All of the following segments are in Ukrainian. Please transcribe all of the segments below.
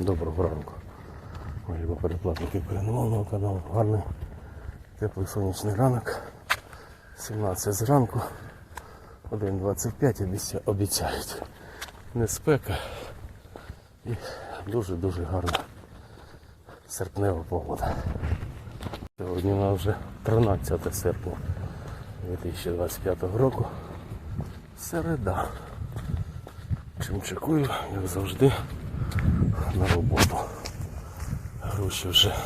Доброго ранку. Мої переплатники переномовного каналу. Гарний теплий сонячний ранок. 17 зранку. 1.25 обіцяють. Не спека і дуже-дуже гарна серпнева погода. Сьогодні у нас вже 13 серпня 2025 року. Середа. Чим чекую, як завжди, на роботу. Гроші вже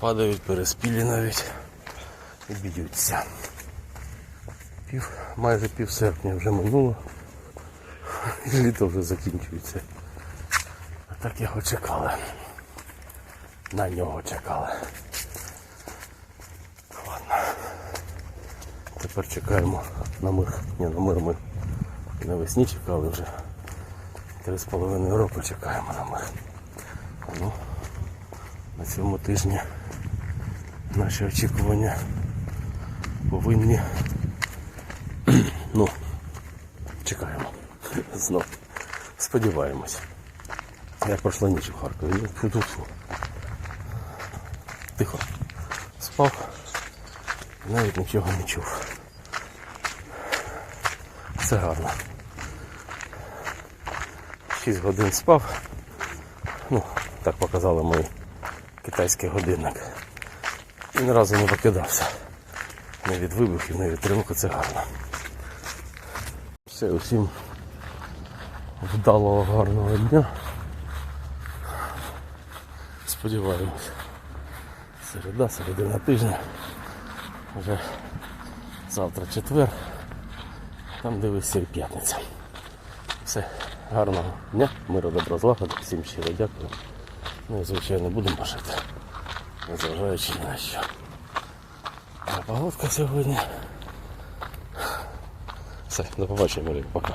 падають, переспілі навіть і б'ються. Пів, майже пів серпня вже минуло. І літо вже закінчується. А так його чекали. На нього чекали. Ладно. Тепер чекаємо на мир. Ні, на мир ми навесні чекали вже. Три з року чекаємо на мир. Ну, на цьому тижні наші очікування повинні. Ну, чекаємо. Знов. Сподіваємось. Я пройшла ніч у Харкові. Тихо. Спав. Навіть нічого не чув. Все гарно. 6 годин спав. Ну, так показали мій китайський годинник. І ні разу не покидався. Не від вибухів, не від тривоги, це гарно. Все, усім вдалого гарного дня. Сподіваємось. Середа, середина тижня. Вже завтра четвер. Там дивишся і п'ятниця. Все, гарного дня, миру, добро, злагоди, всім щиро дякую. Ну і звичайно будемо бажати, незважаючи на що. А погодка сьогодні. Все, до побачення, Марія, пока.